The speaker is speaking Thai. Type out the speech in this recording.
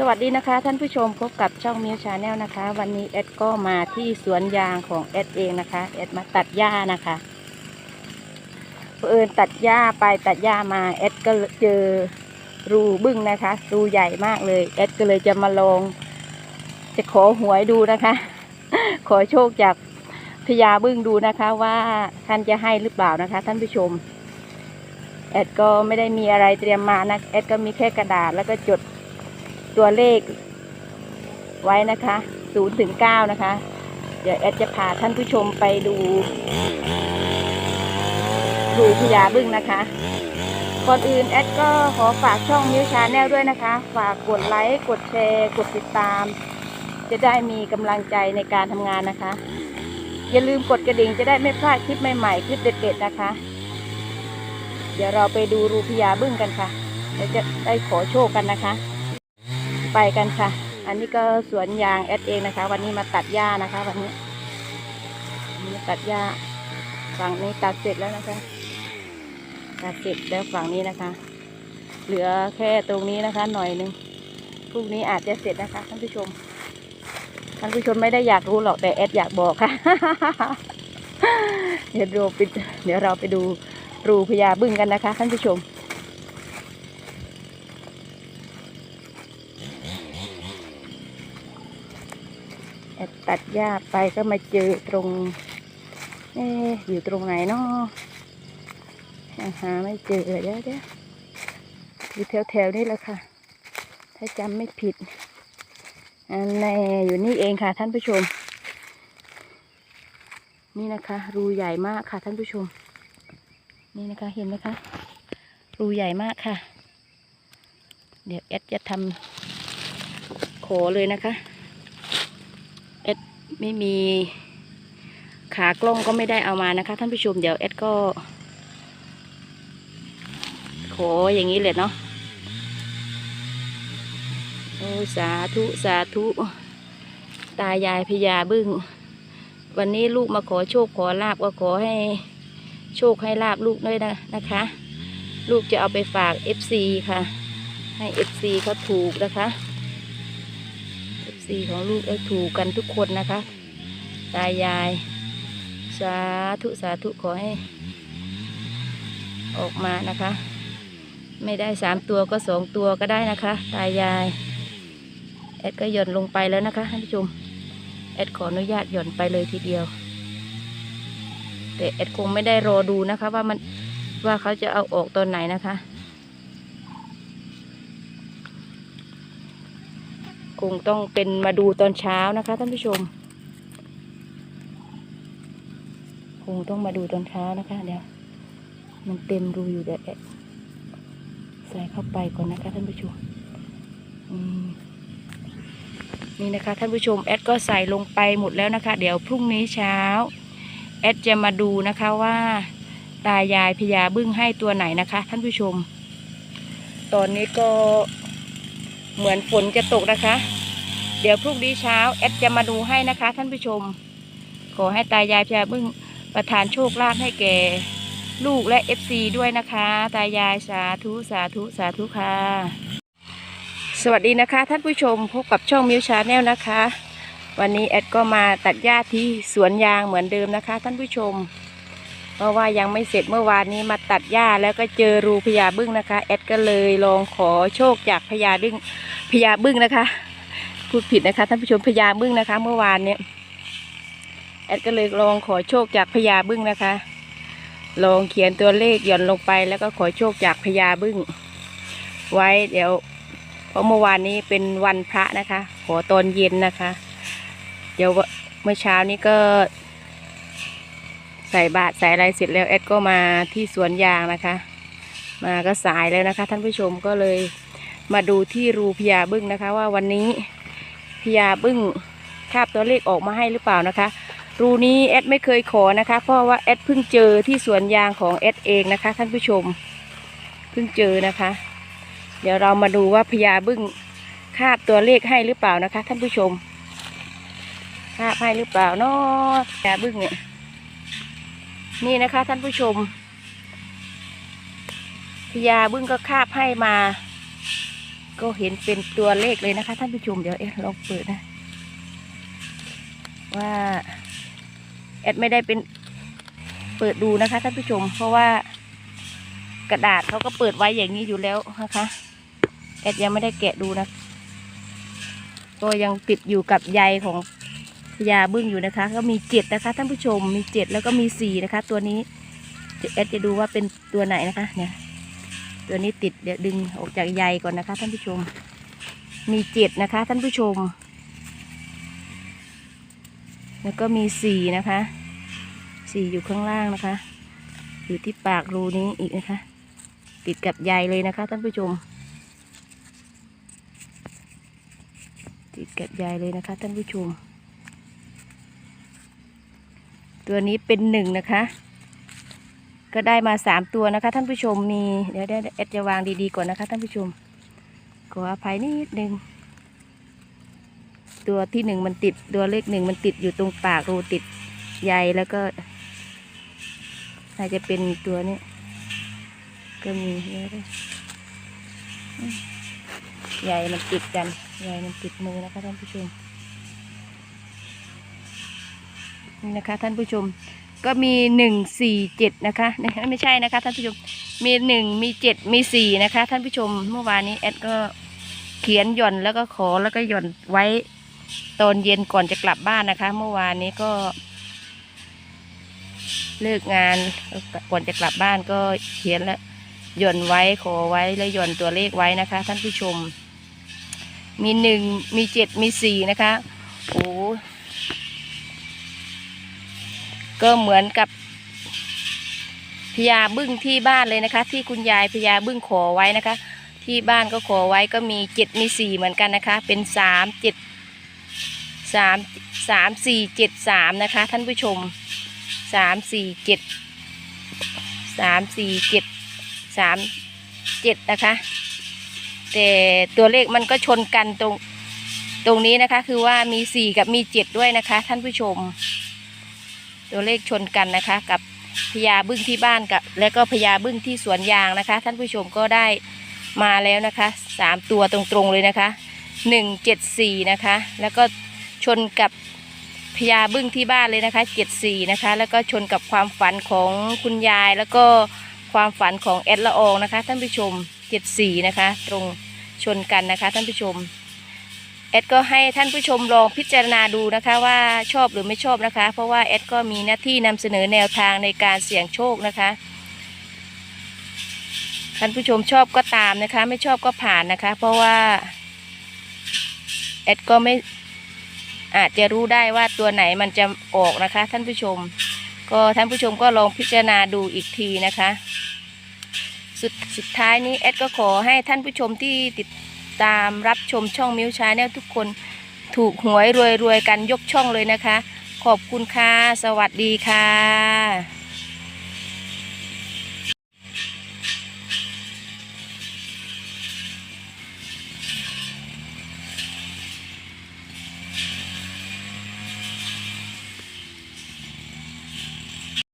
สวัสดีนะคะ ท่านผู้ชมพบกับช่องมิวชาแนลนะคะ วันนี้แอดก็มาที่สวนยางของแอดเองนะคะแอดมาตัดหญ้านะคะเผอิญตัดหญ้าไปตัดหญ้ามาแอดก็เจอรูบึ้งนะคะ รูใหญ่มากเลยแอดก็เลยจะมาลอง จะขอหวยดูนะคะ ขอโชคจากพญาบึ้งดูนะคะว่าท่านจะให้หรือเปล่านะคะ ท่านผู้ชมแอดก็ไม่ได้มีอะไรเตรียมมานะแอดก็มีแค่กระดาษแล้วก็จด ตัวเลขไว้นะคะ0ถึง9นะคะ เดี๋ยวแอดจะพาท่านผู้ชมไปดู ดูพญาบึ้งนะคะก่อนอื่นแอดก็ขอฝากช่องมิวชาแนลด้วยนะคะ ฝากกดไลค์ กดแชร์ กดติดตาม จะได้มีกำลังใจในการทำงานนะคะ อย่าลืมกดกระดิ่งจะได้ไม่พลาดคลิปใหม่ๆ คลิปเด็ดๆนะคะ เดี๋ยวเราไปดูรูพญาบึ้งกันค่ะเดี๋ยวจะได้ขอโชคกันนะคะ ไปกันค่ะ อันนี้ก็สวนยางแอดเองนะคะ วันนี้มาตัดหญ้านะคะ วันนี้วันนี้ตัดหญ้าฝั่งนี้ตัดเสร็จแล้วนะคะ ตัดเสร็จแล้วฝั่งนี้นะคะ เหลือแค่ตรงนี้นะคะ หน่อยหนึงพรุ่งนี้อาจจะเสร็จนะคะท่านผู้ชมท่านผู้ชมไม่ได้อยากรู้หรอกแต่แอดอยากบอกค่ะ เดี๋ยวเราไปเดี๋ยวเราไปดูรูพญาบึ้งกันนะคะท่านผู้ชม แอด ตัดหญ้าไปก็มาเจอตรงเอ๊อยู่ตรงไหนเนาะยังหาไม่เจอเดี๋ยวเดี๋ยวอยู่แถวแถวๆนี้แหละค่ะ ถ้าจำไม่ผิดอันอยู่นี่เองค่ะท่านผู้ชม นี่นะคะ รูใหญ่มากค่ะท่านผู้ชม นี่นะคะเห็นไหมคะ รูใหญ่มากค่ะ เดี๋ยวแอดจะทำขอเลยนะคะ ไม่มีขากล้องก็ไม่ได้เอามานะคะ ท่านผู้ชมเดี๋ยวเอ็ดก็ขออย่างนี้เลยเนาะโอ้สาธุสาธุ ตายายพญาบึ้ง วันนี้ลูกมาขอโชคขอลาบก็ขอให้โชคให้ลาบลูกด้วยนะนะคะ ลูกจะเอาไปฝาก FC ค่ะ ให้ FC เขาถูกนะคะ สีของลูกได้ถูกกันทุกคนนะคะ ตายาย สาธุสาธุขอให้ ออกมานะคะ ไม่ได้สามตัวก็สองตัวก็ได้นะคะ ตายาย แอดก็หย่อนลงไปแล้วนะคะท่านผู้ชม แอดขออนุญาตหย่อนไปเลยทีเดียว แต่แอดคงไม่ได้รอดูนะคะ ว่ามันว่าเขาจะเอาออกตอนไหนนะคะ คงต้องเป็นมาดูตอนเช้านะคะท่านผู้ชม คงต้องมาดูตอนเช้านะคะเดี๋ยวมันเต็มรูอยู่เดี๋ยวแอดใส่เข้าไปก่อนนะคะท่านผู้ชมอืมนี่นะคะท่านผู้ชมแอดก็ใส่ลงไปหมดแล้วนะคะ เดี๋ยวพรุ่งนี้เช้าแอดจะมาดูนะคะว่า ตายายพญาบึ้งให้ตัวไหนนะคะ ท่านผู้ชม ตอนนี้ก็ เหมือนฝนจะตกนะคะ เดี๋ยวพรุ่งนี้เช้าแอดจะมาดูให้นะคะ ท่านผู้ชม ขอให้ตายายพญาบึ้งประทานโชคลาภให้แก่ลูกและเอฟซีด้วยนะคะ ตายายสาธุสาธุสาธุค่ะ สวัสดีนะคะ ท่านผู้ชมพบกับช่องมิวชาแนลนะคะ วันนี้แอดก็มาตัดหญ้าที่สวนยางเหมือนเดิมนะคะ ท่านผู้ชม เพราะว่ายังไม่เสร็จเมื่อวานนี้มาตัดหญ้าแล้วก็เจอรูพญาบึ้งนะคะ แอดก็เลยลองขอโชคจากพญาดึงพญาบึ้งนะคะพูดผิดนะคะท่านผู้ชมพญาบึ้งนะคะ เมื่อวานเนี่ยแอดก็เลยลองขอโชคจากพญาบึ้งนะคะ ลองเขียนตัวเลขหย่อนลงไป แล้วก็ขอโชคจากพญาบึ้งไว้เดี๋ยวเพราะเมื่อวานนี้เป็นวันพระนะคะ ขอตอนเย็นนะคะ เดี๋ยวเมื่อเช้านี้ก็ ใส่บาตรใส่อะไรเสร็จแล้วแอดก็มาที่สวนยางนะคะ มาก็สายแล้วนะคะ ท่านผู้ชมก็เลยมาดูที่รูพญาบึ้งนะคะ ว่าวันนี้พญาบึ้งคาบตัวเลขออกมาให้หรือเปล่านะคะ รูนี้แอดไม่เคยขอนะคะ เพราะว่าแอดเพิ่งเจอที่สวนยางของแอดเองนะคะ ท่านผู้ชมเพิ่งเจอนะคะ เดี๋ยวเรามาดูว่าพญาบึ้งคาบตัวเลขให้หรือเปล่านะคะ ท่านผู้ชมคาบให้หรือเปล่าเนาะพญาบึ้งเนี่ย นี่นะคะท่านผู้ชมพญาบึ้งก็คาบให้มา ก็เห็นเป็นตัวเลขเลยนะคะ ท่านผู้ชมเดี๋ยวเอ๊ะลองเปิดนะ ว่าแอดไม่ได้เป็นเปิดดูนะคะท่านผู้ชม เพราะว่ากระดาษเขาก็เปิดไว้อย่างนี้อยู่แล้วนะคะแอดยังไม่ได้แกะดูนะก็ยังติดอยู่กับใยของ พญาบึ้งอยู่นะคะ ก็มีเจ็ดนะคะ ท่านผู้ชมมีเจ็ดแล้วก็มีสี่นะคะ ตัวนี้แอดจะดูว่าเป็นตัวไหนนะคะเนี่ยตัวนี้ติดเดี๋ยวดึงออกจากใยก่อนนะคะ ท่านผู้ชม มีเจ็ดนะคะ ท่านผู้ชม แล้วก็มีสี่นะคะสี่อยู่ข้างล่างนะคะ อยู่ที่ปากรูนี้อีกนะคะ ติดกับใยเลยนะคะ ท่านผู้ชม ติดกับใยเลยนะคะ ท่านผู้ชม ตัวนี้เป็นหนึ่งนะคะ ก็ได้มาสามตัวนะคะท่านผู้ชมมีเดี๋ยวได้แอดจะวางดีๆก่อนนะคะท่านผู้ชมขออภัยนิดนึงตัวที่หนึ่งมันติดตัวเลขหนึ่งมันติดอยู่ตรงปากรูติดใยแล้วก็น่าจะเป็นตัวนี้ก็มีเยอะด้วยอืมใยมันติดกันใยมันติดมือนะคะท่านผู้ชม นี่นะคะท่านผู้ชมก็มีหนึ่งสี่เจ็ดนะคะนี่ไม่ใช่นะคะท่านผู้ชมมีหนึ่งมีเจ็ดมีสี่นะคะ ท่านผู้ชมเมื่อวานนี้แอดก็เขียนหย่อนแล้วก็ขอแล้วก็หย่อนไว้ตอนเย็นก่อนจะกลับบ้านนะคะ เมื่อวานนี้ก็เลิกงานก่อนจะกลับบ้านก็เขียนแล้วหย่อนไว้ขอไว้แล้วหย่อนตัวเลขไว้นะคะ ท่านผู้ชม มีหนึ่งมีเจ็ดมีสี่นะคะโอ้ ก็เหมือนกับพญาบึ้งที่บ้านเลยนะคะ ที่คุณยายพญาบึ้งขอไว้นะคะ ที่บ้านก็ขอไว้ก็มีเจ็ดมีสี่เหมือนกันนะคะ เป็นสามเจ็ดสามสามสี่เจ็ดสามนะคะ ท่านผู้ชมสามสี่เจ็ดสามสี่เจ็ดสามเจ็ดนะคะ แต่ตัวเลขมันก็ชนกันตรงตรงนี้นะคะ คือว่ามีสี่กับมีเจ็ดด้วยนะคะ ท่านผู้ชม ตัวเลขชนกันนะคะ กับพญาบึ้งที่บ้านกับ และก็พญาบึ้งที่สวนยางนะคะ ท่านผู้ชมก็ได้มาแล้วนะคะสามตัวตรงๆเลยนะคะหนึ่งเจ็ดสี่นะคะ แล้วก็ชนกับพญาบึ้งที่บ้านเลยนะคะเจ็ดสี่นะคะ แล้วก็ชนกับความฝันของคุณยาย แล้วก็ความฝันของแอดละอองนะคะ ท่านผู้ชมเจ็ดสี่นะคะ ตรงชนกันนะคะ ท่านผู้ชม แอดก็ให้ท่านผู้ชมลองพิจารณาดูนะคะว่าชอบหรือไม่ชอบนะคะ เพราะว่าแอดก็มีหน้าที่นำเสนอแนวทางในการเสี่ยงโชคนะคะท่านผู้ชมชอบก็ตามนะคะ ไม่ชอบก็ผ่านนะคะ เพราะว่าแอดก็ไม่อาจจะรู้ได้ว่าตัวไหนมันจะออกนะคะ ท่านผู้ชม ก็ท่านผู้ชมก็ลองพิจารณาดูอีกทีนะคะ สุดสุดท้ายนี้แอดก็ขอให้ท่านผู้ชมที่ติด ตามรับชมช่องมิวชาแนลทุกคนถูกหวยรวยรวยๆกันยกช่องเลยนะคะ ขอบคุณค่ะ สวัสดีค่ะ